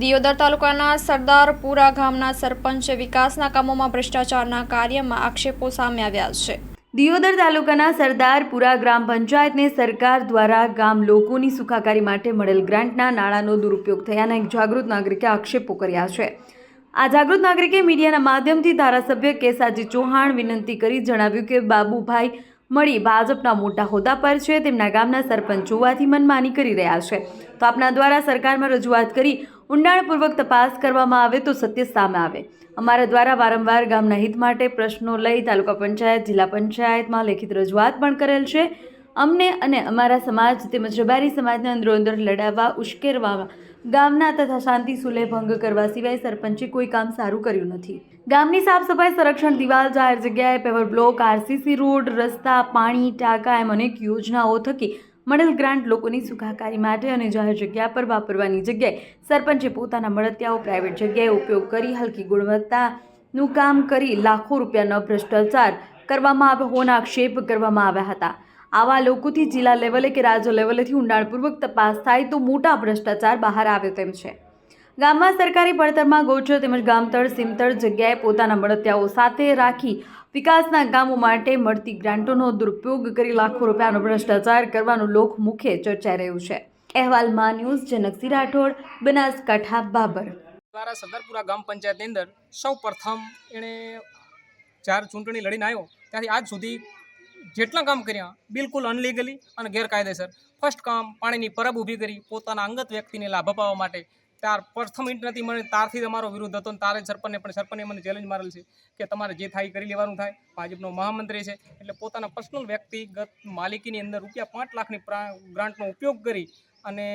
દિયોદર તાલુકાના સરદારપુરા ગામના સરપંચે વિકાસના કામોમાં ભ્રષ્ટાચારના કાર્યમાં આક્ષેપો સામે આવ્યા છે. દિયોદર તાલુકાના સરદારપુરા ગ્રામ પંચાયતને સરકાર દ્વારા ગામ લોકોની સુખાકારી માટે મળેલ ગ્રાન્ટના નાણાંનો દુરુપયોગ થયાના એક જાગૃત નાગરિકે આક્ષેપો કર્યા છે. આ જાગૃત નાગરિકે મીડિયાના માધ્યમથી ધારાસભ્ય કેસાજી ચૌહાણ વિનંતી કરી જણાવ્યું કે બાબુભાઈ મળી ભાજપના મોટા હોદ્દા પર છે, તેમના ગામના સરપંચ હોવાથી મનમાની કરી રહ્યા છે. તો આપના દ્વારા સરકારમાં રજૂઆત કરી ઊંડાણપૂર્વક તપાસ કરવામાં આવે તો સત્ય સામે આવે. અમારા દ્વારા વારંવાર ગામના હિત માટે પ્રશ્નો લઈ તાલુકા પંચાયત, જિલ્લા પંચાયતમાં લેખિત રજૂઆત પણ કરેલ છે. અમને અને અમારા સમાજ તેમજ રબારી સમાજને અંદરો અંદર લડાવવા ઉશ્કેરવામાં ગામના તથા શાંતિ સુલે ભંગ કરવા સિવાય સરપંચે કોઈ કામ સારું કર્યું નથી. ગામની સાફ સફાઈ, સંરક્ષણ દિવાલ, જાહેર જગ્યાએ પેવર બ્લોક આરસીસી રોડ, રસ્તા, પાણી, ટાંકા એમ અનેક યોજનાઓ થકી મળેલ ગ્રાન્ટ લોકોની સુખાકારી માટે અને જાહેર જગ્યા પર વાપરવાની જગ્યાએ સરપંચે પોતાના મળતિયાઓ પ્રાઇવેટ જગ્યાએ ઉપયોગ કરી હલકી ગુણવત્તાનું કામ કરી લાખો રૂપિયાનો ભ્રષ્ટાચાર કરવામાં આવ્યો હોવાના આક્ષેપ કરવામાં આવ્યા હતા. આવા લોકોથી જિલ્લા લેવલે કે રાજ્ય લેવલેથી ઊંડાણપૂર્વક તપાસ થાય તો મોટા ભ્રષ્ટાચાર બહાર આવ્યો તેમ છે. ગામમાં સરકારી પડતરમાં ગૌચર તેમજ ગામતળ, સીમતળ જગ્યાએ પોતાના મળતિયાઓ સાથે રાખી વિકાસના કામો માટે મળતી ગ્રાન્ટોનો દુરુપયોગ કરી લાખો રૂપિયાનો ભ્રષ્ટાચાર કરવાનું લોક મુખે ચર્ચાઈ રહ્યું છે. અહેવાલમાં ન્યૂઝ જનકસિંહ રાઠોડ, બનાસકાંઠા, બાબર. દ્વારા સરદારપુરા ગામ પંચાયતની અંદર સૌ પ્રથમ એણે ચાર ચૂંટણી લડીને આવ્યો. ત્યાંથી આજ સુધી જેટલા કામ કર્યા, બિલકુલ અનલીગલી અને ગેરકાયદેસર. ફર્સ્ટ કામ પાણીની પરબ ઊભી કરી પોતાના અંગત વ્યક્તિને લાભ અપાવવા માટે ત્યાર પ્રથમ ઈંટ નથી મને તારથી તમારો વિરોધ હતો તારે સરપંચને પણ સરપંચે મને ચેલેન્જ મારેલ છે કે તમારે જે થાય કરી લેવાનું થાય. ભાજપનો મહામંત્રી છે, એટલે પોતાના પર્સનલ વ્યક્તિગત માલિકીની અંદર રૂપિયા પાંચ લાખની ગ્રાન્ટનો ઉપયોગ કરી અને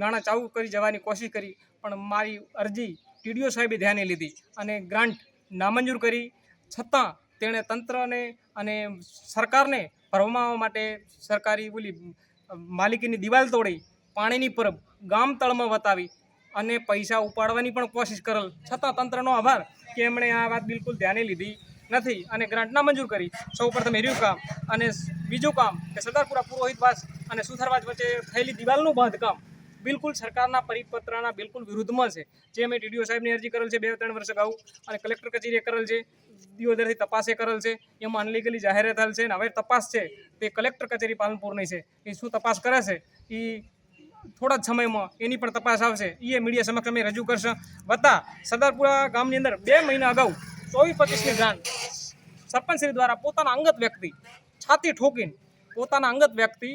નાણાં ચાવું કરી જવાની કોશિશ કરી, પણ મારી અરજી ટીડીઓ સાહેબે ધ્યાને લીધી અને ગ્રાન્ટ નામંજૂર કરી. છતાં તેણે તંત્રને અને સરકારને ભરવામાં માટે સરકારી બોલી માલિકીની દિવાલ તોડી, પાણીની પરબ ગામ તળમાં વતાવી અને પૈસા ઉપાડવાની પણ કોશિશ કરેલ. છતાં તંત્રનો આભાર કે એમણે આ વાત બિલકુલ ધ્યાને લીધી નથી અને ગ્રાન્ટ નામંજૂર કરી. સૌ પ્રથમ એર્યું કામ અને બીજું કામ કે સરદારપુરા પુરોહિતવાસ અને સુથારવાસ વચ્ચે થયેલી દિવાલનું બાંધકામ બિલકુલ સરકારના પરિપત્રના બિલકુલ વિરુદ્ધમાં છે. જે મેં ટીડીઓ સાહેબની અરજી કરેલ છે બે ત્રણ વર્ષ અગાઉ અને કલેક્ટર કચેરીએ કરેલ છે, દિયોદરથી તપાસે કરેલ છે, એમાં અનલીગલી જાહેરાત થયેલ છે અને હવે તપાસ છે. તે કલેક્ટર કચેરી પાલનપુરની છે. એ શું તપાસ કરે છે એ થોડા જ સમયમાં એની પણ તપાસ આવશે. એ મીડિયા સમક્ષ અમે રજૂ કરશે. વત્તા સરદારપુરા ગામની અંદર બે મહિના અગાઉ ચોવીસ પચીસની ગ્રાન સરપંચશ્રી દ્વારા પોતાના અંગત વ્યક્તિ છાતી ઠોકીને પોતાના અંગત વ્યક્તિ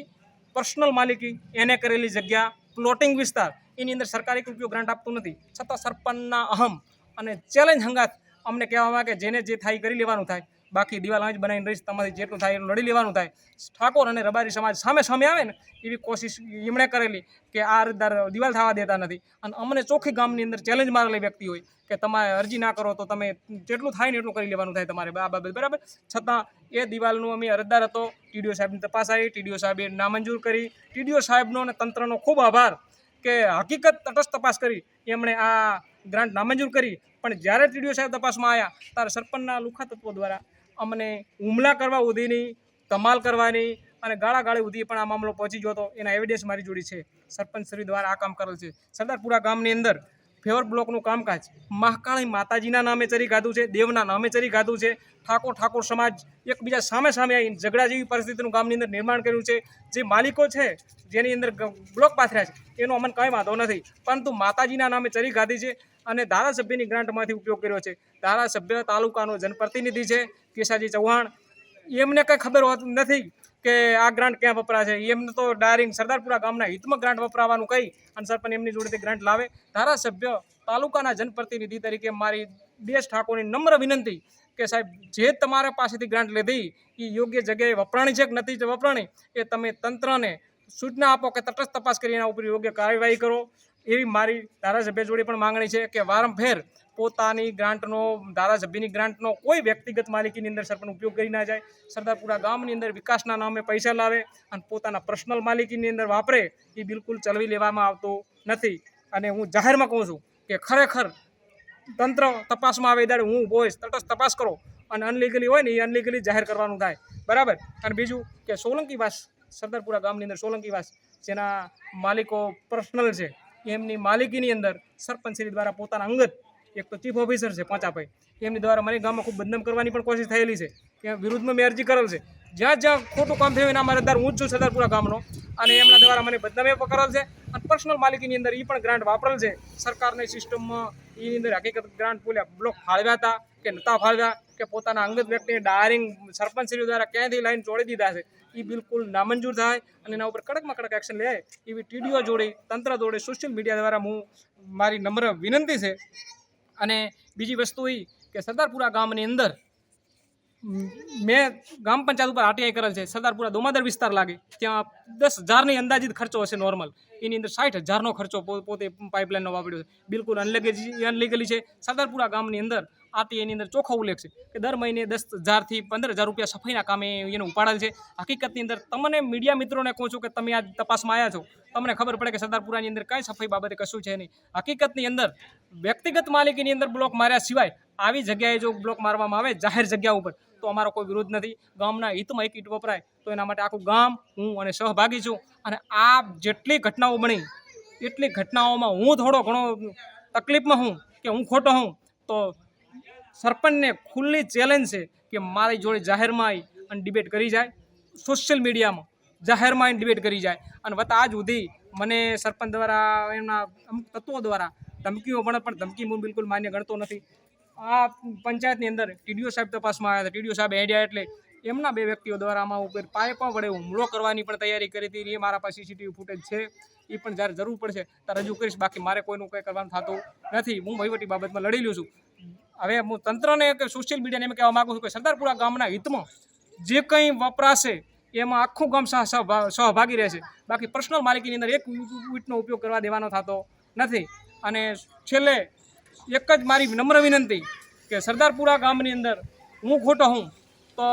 પર્સનલ માલિકી, એને કરેલી જગ્યા પ્લોટિંગ વિસ્તાર, એની અંદર સરકારી કૃપિયો ગ્રાન્ટ આપતું નથી. છતાં સરપંચના અહમ અને ચેલેન્જ હંગાત અમને કહેવામાં કે જેને જે થાય કરી લેવાનું થાય. બાકી દિવાલ અહીં જ બનાવીને રહીશ, તમારી જેટલું થાય એટલું લડી લેવાનું થાય. ઠાકોર અને રબારી સમાજ સામે સામે આવે ને, એવી કોશિશ એમણે કરેલી કે આ અરજદાર દિવાલ થવા દેતા નથી. અને અમને ચોખ્ખી ગામની અંદર ચેલેન્જ મારેલી વ્યક્તિ હોય કે તમારે અરજી ના કરો તો તમે જેટલું થાય ને એટલું કરી લેવાનું થાય તમારે. આ બાબત બરાબર? છતાં એ દિવાલનું અમે અરજદાર હતો, ટીડીઓ સાહેબની તપાસ આવી, ટીડીઓ સાહેબે નામંજૂર કરી. ટીડીઓ સાહેબનો અને તંત્રનો ખૂબ આભાર કે હકીકત તટસ્થ તપાસ કરી, એમણે આ ગ્રાન્ટ નામંજૂર કરી. પણ જ્યારે ટીડીઓ સાહેબ તપાસમાં આવ્યા, ત્યારે સરપંચના લુખા તત્વો દ્વારા અમને હુમલા કરવા સુધીની કમાલ કરવાની અને ગાળાગાળી સુધી પણ આ મામલો પહોંચી ગયો હતો. એના એવિડન્સ મારી જોડી છે. સરપંચ શ્રી દ્વારા આ કામ કરેલ છે. સરદારપુરા ગામની અંદર ફેવર બ્લોકનું કામકાજ. મહાકાળી માતાજીના નામે ચરી ગાધું છે, દેવના નામે ચરી ગાધું છે. ઠાકોર ઠાકોર સમાજ એકબીજા સામે સામે આવીને ઝઘડા જેવી પરિસ્થિતિનું ગામની અંદર નિર્માણ કર્યું છે. જે માલિકો છે, જેની અંદર બ્લોક પાથર્યા છે, એનો અમને કંઈ વાંધો નથી. પરંતુ માતાજીના નામે ચરી ગાધી છે અને ધારાસભ્યની ગ્રાન્ટમાંથી ઉપયોગ કર્યો છે. ધારાસભ્ય તાલુકાનો જનપ્રતિનિધિ છે, કેશાજી ચૌહાણ. એમને કંઈ ખબર હોતી નથી. કે આ ગ્રાન્ટ ક્યાં વપરાશે? એમને તો ડાયરિંગ સરદારપુરા ગામના હિતમાં ગ્રાન્ટ વપરાવાનું કહી અને સરપંચ એમની જોડેથી ગ્રાન્ટ લાવે. ધારાસભ્ય તાલુકાના જનપ્રતિનિધિ તરીકે મારી દેશ ઠાકોરની નમ્ર વિનંતી કે સાહેબ, જે તમારા પાસેથી ગ્રાન્ટ લીધી એ યોગ્ય જગ્યાએ વપરાણી છે કે નથી વપરાણી, એ તમે તંત્રને સૂચના આપો કે તટસ્થ તપાસ કરી એના ઉપર યોગ્ય કાર્યવાહી કરો. એવી મારી ધારાસભ્ય જોડે પણ માંગણી છે કે વારંફેર પોતાની ગ્રાન્ટનો, ધારાસભ્યની ગ્રાન્ટનો કોઈ વ્યક્તિગત માલિકીની અંદર સરપંચ ઉપયોગ કરી ના જાય. સરદારપુરા ગામની અંદર વિકાસના નામે પૈસા લાવે અને પોતાના પર્સનલ માલિકીની અંદર વાપરે એ બિલકુલ ચલવી લેવામાં આવતો નથી. અને હું જાહેરમાં કહું છું કે ખરેખર તંત્ર તપાસમાં આવે ત્યારે હું ઊભો હોઈશ, તટસ્થ તપાસ કરો અને અનલીગલી હોય ને એ અનલીગલી જાહેર કરવાનું થાય. બરાબર? અને બીજું કે સોલંકીવાસ સરદારપુરા ગામની અંદર સોલંકીવાસ જેના માલિકો પર્સનલ છે એમની માલિકીની અંદર સરપંચશ્રી દ્વારા પોતાના અંગત એક તો ચીફ ઓફિસર છે પાંચાભાઈ. એમની દ્વારા મને ગામમાં ખૂબ બદનામ કરવાની પણ કોશિશ થયેલી છે કે વિરુદ્ધમાં મેં અરજી કરેલ છે. જ્યાં જ્યાં ખોટું કામ થયું એના મારેદાર હું જ છું સરદારપુરા ગામનો અને એમના દ્વારા મને બદનામ કરેલ છે. અને પર્સનલ માલિકીની અંદર એ પણ ગ્રાન્ટ વાપરેલ છે. સરકારની સિસ્ટમમાં એની અંદર હકીકત ગ્રાન્ટ બોલ્યા બ્લોક ફાળવ્યા હતા. કે નતા ફાળવ્યા, કે પોતાના અંગત વ્યક્તિને ડાયરિંગ સરપંચશ્રીઓ દ્વારા ક્યાંયથી લાઈન જોડી દીધા છે એ બિલકુલ નામંજૂર થાય અને એના ઉપર કડકમાં કડક એક્શન લે. એવી ટીડીઓ જોડે, તંત્ર જોડે સોશિયલ મીડિયા દ્વારા હું મારી નમ્ર વિનંતી છે. અને બીજી વસ્તુ એ કે સરદારપુરા ગામની અંદર, મેં ગામ પંચાયત ઉપર આરટીઆઈ કરેલ છે. સરદારપુરા દોમાદર વિસ્તાર લાગે, ત્યાં દસ હજારની અંદાજિત ખર્ચો હશે નોર્મલ એની અંદર સાઠ હજારનો ખર્ચો પોતે પાઇપલાઇનનો વાપર્યો છે. બિલકુલ અનલીગલી અનલીગલી છે. સરદારપુરા ગામની અંદર આરટીઆઈની અંદર ચોખ્ખો ઉલ્લેખ છે કે દર મહિને દસ હજારથી પંદર હજાર રૂપિયા સફાઈના કામે એને ઉપાડેલ છે. હકીકતની અંદર તમને મીડિયા મિત્રોને કહું છું કે તમે આ તપાસમાં આવ્યા છો. તમને ખબર પડે કે સરદારપુરાની અંદર કાંઈ સફાઈ બાબતે કશું છે નહીં. હકીકતની અંદર વ્યક્તિગત માલિકીની અંદર બ્લોક માર્યા સિવાય આવી જગ્યાએ જો બ્લોક મારવામાં આવે જાહેર જગ્યા ઉપર તો અમારો કોઈ વિરોધ નથી. ગામના હિતમાં એક ઈટ વપરાય. તો એના માટે આખું ગામ, હું અને સહભાગી છું. અને આ જેટલી ઘટનાઓ બની, એટલી ઘટનાઓમાં હું થોડો ઘણો તકલીફમાં હું કે હું ખોટો હું, તો સરપંચને ખુલ્લી ચેલેન્જ છે કે મારી જોડે જાહેરમાં આવી અને ડિબેટ કરી જાય. સોશિયલ મીડિયામાં જાહેરમાં આવીને ડિબેટ કરી જાય. અને વત્તા આજ સુધી મને સરપંચ દ્વારા, એમના અમુક તત્વો દ્વારા ધમકીઓ પણ પણ ધમકી હું બિલકુલ માન્ય ગણતો નથી. આ પંચાયતની અંદર ટીડીઓ સાહેબ તપાસમાં આવ્યા હતા. ટીડીઓ સાહેબ આઈડિયા એટલે એમના બે વ્યક્તિઓ દ્વારા આમાં ઉપર પાયપા વડે હુમલો કરવાની પણ તૈયારી કરી હતી. એ મારા પાસે સીસીટીવી ફૂટેજ છે. એ પણ જ્યારે જરૂર પડશે ત્યારે રજૂ કરીશ. બાકી મારે કોઈનું કંઈ કરવાનું થતું નથી. હું વહીવટી બાબતમાં લડી લઉં છું. હવે હું તંત્રને કે સોશિયલ મીડિયાને એમ કહેવા માગું છું કે સરદારપુરા ગામના હિતમાં જે કંઈ વપરાશે એમાં આખું ગામ સહ સહભા- સહભાગી રહેશે. બાકી પર્સનલ માલિકીની અંદર એક વીટનો ઉપયોગ કરવા દેવાનો થતો નથી. અને છેલ્લે એક જ મારી નમ્ર વિનંતી કે સરદારપુરા ગામની અંદર હું ખોટો હું તો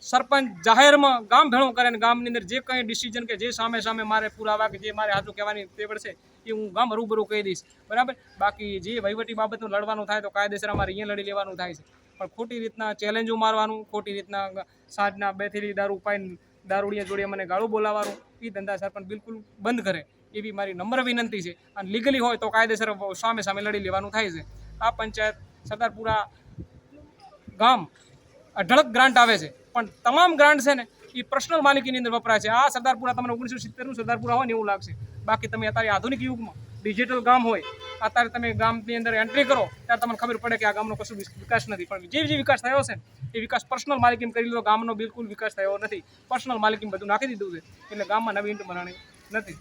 સરપંચ જાહેરમાં ગામ ભેળું કરે ને ગામની અંદર જે કંઈ ડિસિઝન કે જે સામે સામે મારે પુરાવા કે જે મારે હાથું કહેવાની તે છે એ હું ગામ રૂબરૂ કહી દઈશ. બરાબર? બાકી જે વહીવટી બાબતનું લડવાનું થાય તો કાયદેસર અમારે અહીંયા લડી લેવાનું થાય છે. પણ ખોટી રીતના ચેલેન્જો મારવાનું ખોટી રીતના સાંજના બેથેલી દારૂ પાઈને દારૂડિયા જોડે મને ગાળું બોલાવવાનું એ ધંધા સરપંચ બિલકુલ બંધ કરે. એવી મારી નમ્ર વિનંતી છે. અને લીગલી હોય તો કાયદેસર સામે સામે લડી લેવાનું થાય છે. આ પંચાયત સરદારપુરા ગામ અઢળક ગ્રાન્ટ આવે છે. પણ તમામ ગ્રાન્ટ છે ને, એ પર્સનલ માલિકીની અંદર વપરાય છે. આ સરદારપુરા તમને ઓગણીસો સિત્તેરનું સરદારપુરા હોય ને એવું લાગશે. બાકી તમે અત્યારે આધુનિક યુગમાં ડિજિટલ ગામ હોય, અત્યારે તમે ગામની અંદર એન્ટ્રી કરો, ત્યારે તમને ખબર પડે કે આ ગામનો કશું વિકાસ નથી. પણ જે જે વિકાસ થયો છે એ વિકાસ પર્સનલ માલિકીમાં કરી લીધો. ગામનો બિલકુલ વિકાસ થયો નથી. પર્સનલ માલિકીમાં બધું નાખી દીધું છે. એટલે ગામમાં નવી ઇન્ટ બનાણી નથી.